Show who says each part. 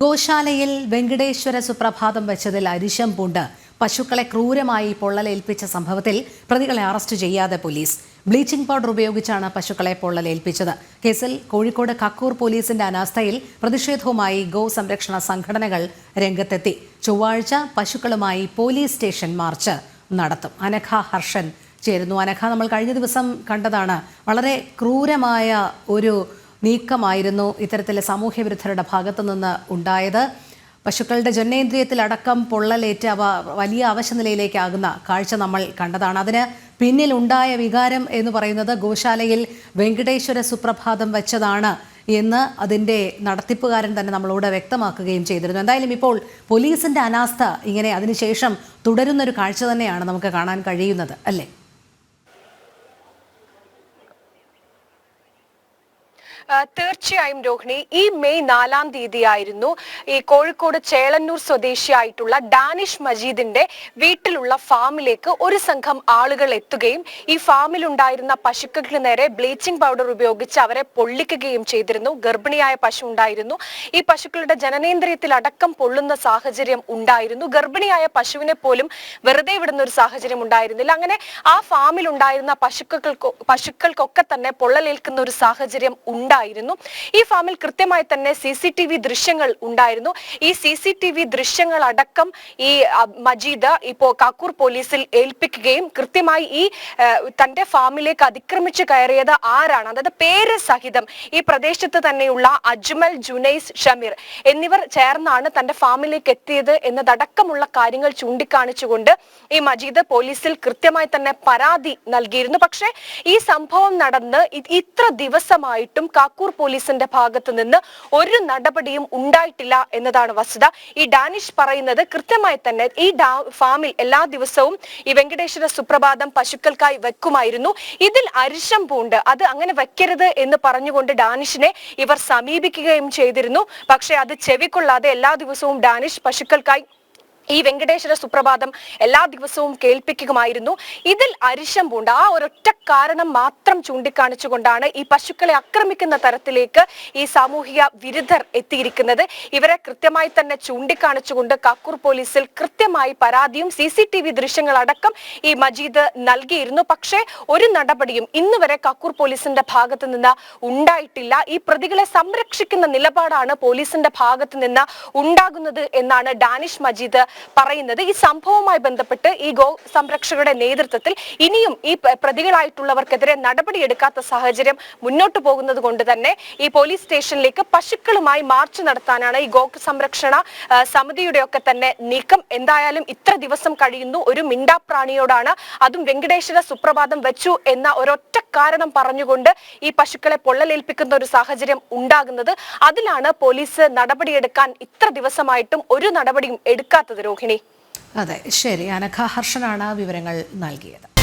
Speaker 1: ഗോശാലയിൽ വെങ്കടേശ്വര സുപ്രഭാതം വെച്ചതിൽ അരിശം പൂണ്ട് പശുക്കളെ ക്രൂരമായി പൊള്ളലേൽപ്പിച്ച സംഭവത്തിൽ പ്രതികളെ അറസ്റ്റ് ചെയ്യാതെ പോലീസ്. ബ്ലീച്ചിംഗ് പൗഡർ ഉപയോഗിച്ചാണ് പശുക്കളെ പൊള്ളലേൽപ്പിച്ചത്. കേസിൽ കോഴിക്കോട് കക്കൂർ പോലീസിന്റെ അനാസ്ഥയിൽ പ്രതിഷേധവുമായി ഗോ സംരക്ഷണ സംഘടനകൾ രംഗത്തെത്തി. ചൊവ്വാഴ്ച പശുക്കളുമായി പോലീസ് സ്റ്റേഷൻ മാർച്ച് നടത്തും. അനഘ ഹർഷൻ ചേരുന്നു. അനഘ നമ്മൾ കഴിഞ്ഞ ദിവസം കണ്ടതാണ് വളരെ ക്രൂരമായ ഒരു നീക്കമായിരുന്നു ഇത്തരത്തിലെ സാമൂഹ്യ വിരുദ്ധരുടെ ഭാഗത്തു നിന്ന് ഉണ്ടായത്. പശുക്കളുടെ ജനനേന്ദ്രിയത്തിലടക്കം പൊള്ളലേറ്റ് അവ വലിയ അവശനിലയിലേക്കാകുന്ന കാഴ്ച നമ്മൾ കണ്ടതാണ്. അതിന് പിന്നിലുണ്ടായ വികാരം എന്ന് പറയുന്നത് ഗോശാലയിൽ വെങ്കടേശ്വര സുപ്രഭാതം വെച്ചതാണ് എന്ന് അതിന്റെ നടത്തിപ്പുകാരൻ തന്നെ നമ്മളോട് വ്യക്തമാക്കുകയും ചെയ്തിരുന്നു. എന്തായാലും ഇപ്പോൾ പോലീസിന്റെ അനാസ്ഥ ഇങ്ങനെ അതിനുശേഷം തുടരുന്നൊരു കാഴ്ച തന്നെയാണ് നമുക്ക് കാണാൻ കഴിയുന്നത് അല്ലേ?
Speaker 2: തീർച്ചയായും രോഹിണി ഈ മെയ് നാലാം തീയതിയായിരുന്നു ഈ കോഴിക്കോട് ചേളന്നൂർ സ്വദേശിയായിട്ടുള്ള ഡാനിഷ് മജീദിന്റെ വീട്ടിലുള്ള ഫാമിലേക്ക് ഒരു സംഘം ആളുകൾ എത്തുകയും ഈ ഫാമിലുണ്ടായിരുന്ന പശുക്കൾക്ക് നേരെ ബ്ലീച്ചിങ് പൗഡർ ഉപയോഗിച്ച് അവരെ പൊള്ളിക്കുകയും ചെയ്തിരുന്നു. ഗർഭിണിയായ പശു ഉണ്ടായിരുന്നു. ഈ പശുക്കളുടെ ജനനേന്ദ്രിയത്തിൽ അടക്കം പൊള്ളുന്ന സാഹചര്യം ഉണ്ടായിരുന്നു. ഗർഭിണിയായ പശുവിനെ പോലും വെറുതെ വിടുന്ന ഒരു സാഹചര്യം ഉണ്ടായിരുന്നില്ല. അങ്ങനെ ആ ഫാമിൽ ഉണ്ടായിരുന്ന പശുക്കൾക്ക് പശുക്കൾക്കൊക്കെ തന്നെ പൊള്ളലേൽക്കുന്ന ഒരു സാഹചര്യം ഉണ്ടായിരുന്നു ഈ ഫാമിൽ കൃത്യമായി തന്നെ സി സി ടി വി ദൃശ്യങ്ങൾ ഉണ്ടായിരുന്നു. ഈ സി സി ടി വി ദൃശ്യങ്ങൾ അടക്കം ഈ മജീദ് ഇപ്പോ കാക്കൂർ പോലീസിൽ ഏൽപ്പിക്കുകയും കൃത്യമായി ഈ തന്റെ ഫാമിലേക്ക് അതിക്രമിച്ചു കയറിയത് ആരാണ്? അതായത് പേര് സഹിതം ഈ പ്രദേശത്ത് തന്നെയുള്ള അജ്മൽ ജുനൈസ് ഷമീർ എന്നിവർ ചേർന്നാണ് തന്റെ ഫാമിലേക്ക് എത്തിയത് എന്നതടക്കമുള്ള കാര്യങ്ങൾ ചൂണ്ടിക്കാണിച്ചുകൊണ്ട് ഈ മജീദ് പോലീസിൽ കൃത്യമായി തന്നെ പരാതി നൽകിയിരുന്നു. പക്ഷേ ഈ സംഭവം നടന്ന് ഇത്ര ദിവസമായിട്ടും കാക്കൂർ പോലീസിന്റെ ഭാഗത്ത് നിന്ന് ഒരു നടപടിയും ഉണ്ടായിട്ടില്ല എന്നതാണ് വസ്തുത. ഈ ഡാനിഷ് പറയുന്നത് കൃത്യമായി തന്നെ ഈ ഫാമിൽ എല്ലാ ദിവസവും ഈ വെങ്കടേശ്വര സുപ്രഭാതം പശുക്കൾക്കായി വെക്കുമായിരുന്നു. ഇതിൽ അരിശം പൂണ്ട്. അത് അങ്ങനെ വെക്കരുത് എന്ന് പറഞ്ഞുകൊണ്ട് ഡാനിഷിനെ ഇവർ സമീപിക്കുകയും ചെയ്തിരുന്നു. പക്ഷെ അത് ചെവിക്കൊള്ളാതെ എല്ലാ ദിവസവും ഡാനിഷ് പശുക്കൾക്കായി ഈ വെങ്കടേശ്വര സുപ്രഭാതം എല്ലാ ദിവസവും കേൾപ്പിക്കുമായിരുന്നു ഇതിൽ അരിശം പൂണ്ട് ആ ഒരൊറ്റ കാരണം മാത്രം ചൂണ്ടിക്കാണിച്ചുകൊണ്ടാണ് ഈ പശുക്കളെ ആക്രമിക്കുന്ന തരത്തിലേക്ക് ഈ സാമൂഹിക വിരുദ്ധർ എത്തിയിരിക്കുന്നത്. ഇവരെ കൃത്യമായി തന്നെ ചൂണ്ടിക്കാണിച്ചുകൊണ്ട് കാക്കൂർ പോലീസിൽ കൃത്യമായി പരാതിയും സി സി ടി വി ദൃശ്യങ്ങളടക്കം ഈ മജീദ് നൽകിയിരുന്നു. പക്ഷേ ഒരു നടപടിയും ഇന്ന് വരെ കക്കൂർ പോലീസിന്റെ ഭാഗത്ത് നിന്ന് ഉണ്ടായിട്ടില്ല. ഈ പ്രതികളെ സംരക്ഷിക്കുന്ന നിലപാടാണ് പോലീസിന്റെ ഭാഗത്ത് നിന്ന് ഉണ്ടാകുന്നത് എന്നാണ് ഡാനിഷ് മജീദ് പറയുന്നത്. ഈ സംഭവവുമായി ബന്ധപ്പെട്ട് ഈ ഗോ സംരക്ഷകരുടെ നേതൃത്വത്തിൽ ഇനിയും ഈ പ്രതികളായിട്ടുള്ളവർക്കെതിരെ നടപടിയെടുക്കാത്ത സാഹചര്യം മുന്നോട്ട് പോകുന്നത് കൊണ്ട് തന്നെ ഈ പോലീസ് സ്റ്റേഷനിലേക്ക് പശുക്കളുമായി മാർച്ച് നടത്താനാണ് ഈ ഗോ സംരക്ഷണ സമിതിയുടെ ഒക്കെ തന്നെ നീക്കം. എന്തായാലും ഇത്ര ദിവസം കഴിയുന്നു. ഒരു മിണ്ടാപ്രാണിയോടാണ് അതും വെങ്കടേശ്വര സുപ്രഭാതം വെച്ചു എന്ന ഒരൊറ്റ കാരണം പറഞ്ഞുകൊണ്ട് ഈ പശുക്കളെ പൊള്ളലേൽപ്പിക്കുന്ന ഒരു സാഹചര്യം ഉണ്ടാകുന്നത്. അതിലാണ് പോലീസ് നടപടിയെടുക്കാൻ ഇത്ര ദിവസമായിട്ടും ഒരു നടപടിയും എടുക്കാത്തത്. രോഹിണി.
Speaker 1: അതെ ശരി. അനഘ ഹർഷനാണ് വിവരങ്ങൾ നൽകിയത്.